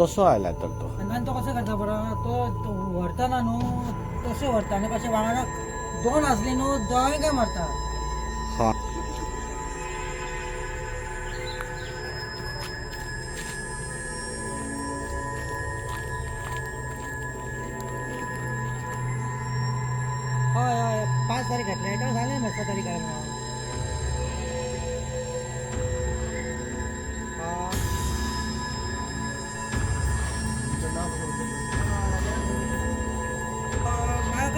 तसो आयला तर तो. आणि तो कसं करता बरं? तो तो व्हरताना न्हू तसे व्हरता आनी कशें वांगडा दोन असली न्हू दोय काय मारता? हा. हय हय. पाच तारीख घातले तो झाले मस्त तारीख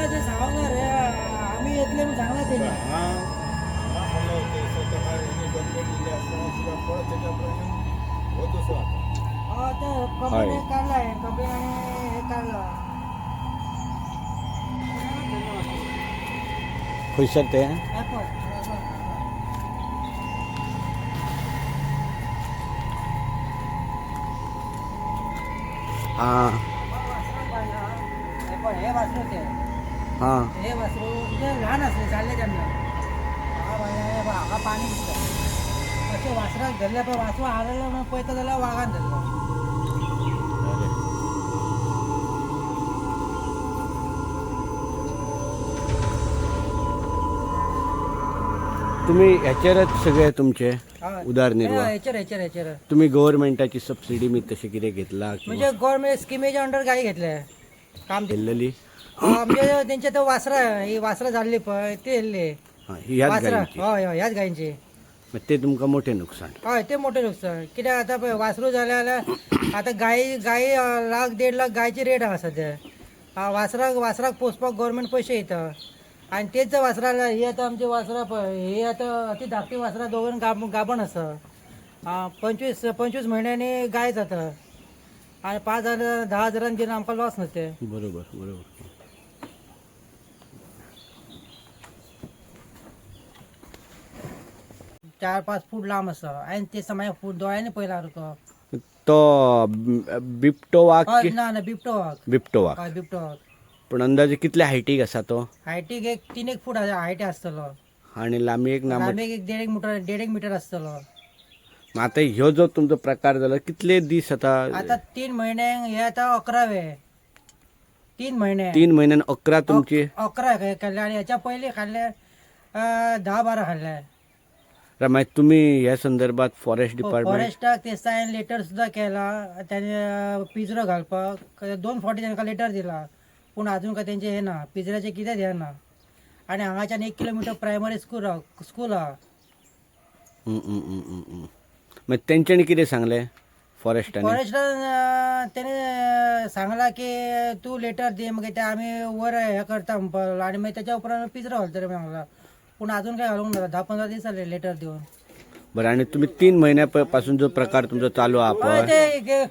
अं, म्हाका ते सांगना रे आम्ही येतले तेणी हा. ते कंपनी हय. काढलाय कंपनीने हे काढलं. खंयसर ते ऍपल हा हे पण. हे. वासरू ते. हा. हे वासरू म्हणजे लहान असले चालले त्यांना. हा बाया, हे बघ, हा पाणी दिसतं असे वासराक धरले पण वासरू हारलं म्हणून पळता जाल्यार वाघान धरलं. तुम्ही ह्याचेरच सगळे तुमचे? हा. उदरनिर्वाह हे, हेचेर हेचेर हेचेर तुम्ही गव्हर्नमेंटाची सबसिडी मी तशी कितें घेतला किंवा म्हणजे गव्हर्नमेंट स्किमेच्या अंडर गाडी घेतले काम केल्लेली हा, म्हणजे त्यांचे तो वासरा ही वासरा झाली पळय ते हा, ही वासरा. गाडीची हय हय ह्याच गायींची. मग ते तुमकां मोठे नुकसान. हय ते मोठे नुकसान. कित्याक आतां पळय वासरू जाले जाल्यार आतां गाई अं, लाख देड लाख गायची रेट आहा सध्या. हा वासराक वासराक पोसपाक गव्हर्मेंट पयशे येता. आनी तेच जर वासरा ही आतां आमची वासरा पळय ही आतां अती धाकटी वासरा दोगांय गाब गाबण आसा हा, पंचवीस पंचवीस म्हयन्यांनी गाय जाता. आनी पांच हजार धा हजारांनी दिवन आमकां लॉस न्हू बरोबर बरोबर. चार पाच फूट लांब आसा आनी ते समाय फूट दोळ्यांनी पयला तो बिबटो वाघ की ना ना बिबटो वाघ बिबटो वाघ हय बिबटो वाघ पण अंदाजे कितल्या हायटीक आसा तो? हायटीक एक तीन एक फूट हायटी आसतलो आणि लांबी एक ना लांबीक एक देड एक मिटर देड एक मिटर आसतलो मग आता ह्यो जो तुमचो प्रकार जालो कितले दीस आता आता तीन म्हयन्यांक हे आता अकरावे. तीन म्हयने तीन म्हयन्यान अकरा तुमची? अकरा हे खाल्ले. आणि याच्या पयलीं खाल्ले अं, धा बारा खाल्ले. रा- मागीर तुम्ही ह्या संदर्भात फॉरेस्ट डिपार्टमेंट फॉरेस्टाक ते सायन लेटर सुद्धा केला. त्याने पिंजरो घालपाक दोन फावटी तांकां लेटर दिला. पूण अजून काय तेंचे हे ना पिंजऱ्याचे कितें दिना आनी हांगाच्यान एक किलोमिटर प्रायमरी स्कूल स्कूल आहा मागीर तेंच्यांनी कितें सांगले फॉरेस्टांनी फॉरेस्टान त्याने सांगला की तू लेटर दे मग ते आम्ही वर हे करता म्हणपाक आणि मग त्याच्या उपरांत पिंजरा घालतले सांगला पूण अजून काय घालूंक ना दहा पंधरा दीस जाले लेटर देऊन. बरं आणि तुम्ही तीन महिन्या प- पासून जो प्रकार तुमचा चालू हय, पळय ते गे-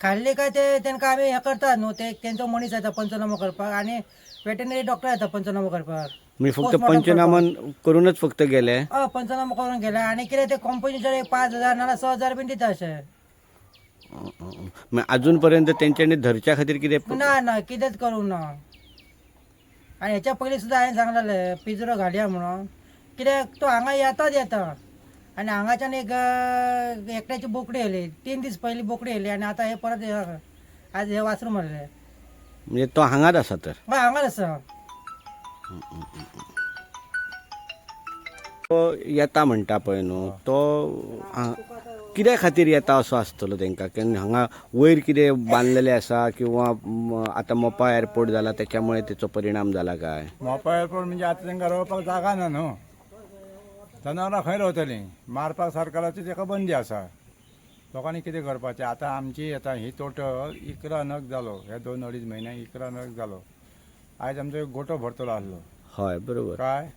खाल्ले काय ते त्यांना आम्ही हे करतात. न्हू ते त्यांचो मनीस येता पंचनामो करपाक आणि वेटनरी डॉक्टर येता पंचनामो करपाक मी फक्त Postmortem पंचनामन करूनच फक्त गेले. पंचनामो करून गेला. आणि कितें ते कंपनीचे पाच हजार नाल्यार स हजार बीन दिता अशें मग अजूनपर्यंत त्यांच्यानी धरच्या खातीर कितें ना ना कितेंच करूंक ना. आनी हेच्या पयलीं सुद्दां हांवें सांगलेलें पिंजरो घालया म्हणून. कित्याक तो हांगा येताच येता आनी हांगाच्यान एक एकट्याची बोकडी येयली तीन दीस पयलीं बोकडी येयली आनी आतां हे परत आज हे वासरू मारले म्हणजे तो हांगाच आसा तर. हय हांगाच आसा तो येता म्हणटा पळय न्हू. तो कित्या खातीर येता असो आसतलो तेंकां? केन्ना हांगा वयर कितें बांदलेलें आसा किंवा आतां मोपा एअरपोर्ट जाला त्याच्यामुळे त्याचो परिणाम जाला काय? मोपा एअरपोर्ट म्हणजे आतां तांकां रावपाक जागा ना न्हू? जनावरां खंय रावतलीं? मारपाक सरकाराची ताका बंदी आसा. लोकांनी कितें करपाचें? आतां आमची आतां ही टोटल इकरा नग जालो. हे दोन अडीच म्हयने इकरा नग जालो. आयज आमचो एक गोटो भरतलो आहलो हय बरोबर. काय?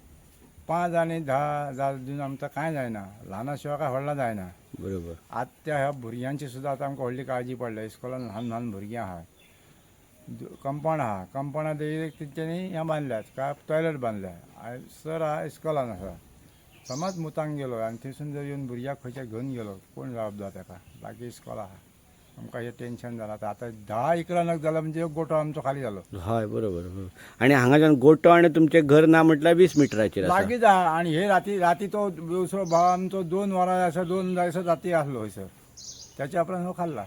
पांच आनी धा हजार दिवन आमकां कांय जायना? ल्हाना शिवाय काय व्हडला जायना. बरोबर. आत्या ह्या भुरग्यांची सुद्दां आतां आमकां व्हडली काळजी पडल्या इस्कॉलान ल्हान ल्हान भुरगीं आहात कंपाऊंड आहा कंपाऊंडात एक तेंच्यांनी हें बांदल्यात काय टॉयलेट बांदल्या सर आहा इस्कॉलान आसा समज मुतांक गेलो आनी थंयसून जर येवन भुरग्याक खंयच्या घेवन गेलो कोण जबाबदार ताका लागीं इस्कॉल आहा आमकां हें टेन्शन जालां आतां आतां धा इकरानक जालां म्हणजे एक गोटो आमचो खाली जालो हय बरोबर बरोबर आणि हांगाच्यान गोटो आणि तुमचे घर ना म्हटल्यार वीस मिटराचेर आसा लागींच आहा आनी हे राती राती तो दुसरो भाव आमचो दोन वरां आसा दोन जायसर राती आसलो हयसर त्याच्या उपरांत हो खाल्ला.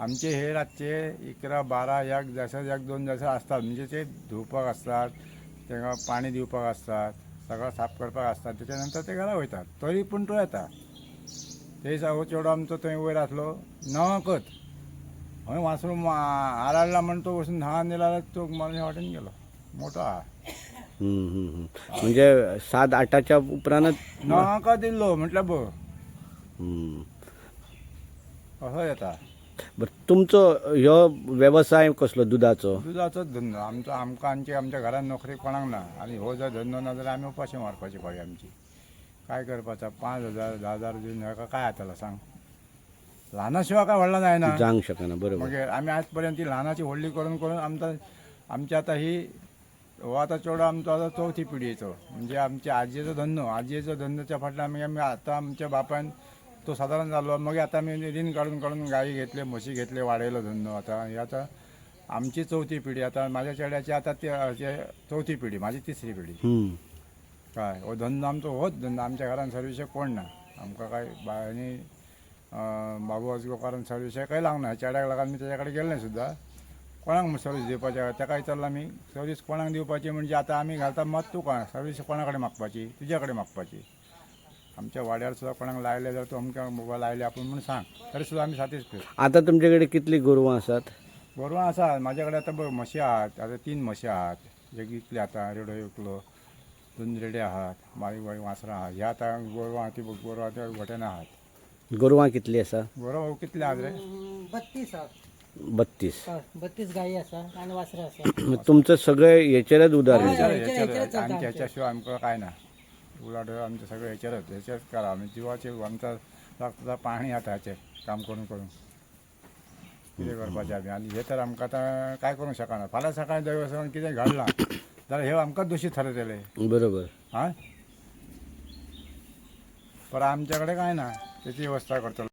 आमचे हे रातचे इकरा बारा एक जसं एक दोन जसं असतात. म्हणजे ते धुवपाक असतात तेव्हा पाणी दिवपाक असतात सगळं साफ करपाक असतात. त्याच्यानंतर ते घरा वयतात. तरी पूण तो येता. ते सगळं चेडो आमचो थंय वयर आसलो नकत हय वासरू आराडला म्हण तो वचून न्हा नेला तो मला वाटेन गेलो. मोठो आहा. म्हणजे सात आठाच्या उपरांतच नका दिल्लो म्हटल्यार बघ. असो येता बरं तुमचो ह्यो व्यवसाय कसलो दुधाचो? दुधाचोच धंदो. आमचो आमकां आमची आमच्या घरान नोकरी कोणाक ना. आनी हो जर धंदो ना जाल्यार आमी उपाशी मारपाची पळय आमची. काय करपाचो? पांच हजार धा हजार दिवन हेका काय जातालो सांग? ल्हाना शिवाय काय व्हडला जायना जावंक शकना बरोबर. मागीर आमी आज पर्यंत ती ल्हानाची व्हडली करून करून आमकां आमची आतां ही हो आतां चेडो आमचो आतां चवथी पिडयेचो म्हणजे आमच्या आजयेचो धंदो आजयेचो धंदोच्या फाटल्यान मागीर आमी आतां आमच्या बापायन तो सादारण जालो मागीर आतां आमी रीण काडून काडून गायी घेतले म्हशी घेतले वाडयलो धंदो आतां. ही आतां आमची चवथी पिढी आतां म्हाज्या चेड्याची आतां ते ते चवथी पिढी म्हाजी तिसरी पिढी. हम्म. काय? हो धंदो आमचो होच धंदो आमच्या घरान सर्विशेक कोण ना आमकां काय बायांनी बाबू अजगोकारान सर्विशेक काही लागना चेड्याक लागून मी त्याच्या कडेन गेले सुद्दां कोणाक सर्वीस दिवपाचें ताका विचारला आमी सर्वीस कोणाक दिवपाची म्हणजे आतां आमी घालता मत तुका सर्वीस कोणा कडेन मागपाची? तुज्या कडेन मागपाची. आमच्या वाड्यार सुद्दां कोणाक लायले जाल्यार तूं अमक्या बाबा लायले आपूण म्हूण सांग. तरी सुद्दां आमी सातीच फिर आता तुमच्याकडे कितली गोरवां आसात गोरवां आसा म्हाजे कडेन आतां म्हशी आहात. आतां तीन म्हशी आहात. एक इकले आतां रेडो विकलो दोन रेडे आहात मागीर वासरां आहात ह्या आतां गोरवां ती गोरवां त्या गोट्यान आहात. गोरवां कितली आसा गोरवां कितले आहात रे? बत्तीस आहा. बत्तीस. बत्तीस गायी आसा आनी वासरां आसा तुमचं सगळं हेचेरच उदाहरण हय. हेचेर- हेचेर- हेचेर- हेचेरच चलता आमचें. शिवाय आमकां काय ना उलाढ आमचे सगळे हेचेरच हेचेच करा आमी जिवाचे आमचा रक्ताचा पाणी आता हेचे काम करून करून. कितें करपाचें आमी आनी हे तर आमकां आतां काय करूंक शकना फाल्यां सकाळीं देवस्थान कितें घडलां जाल्यार हे आमकांच दोशी थारयतले बरोबर. आं पण आमच्या कडेन काय ना त्याची व्यवस्था करतलो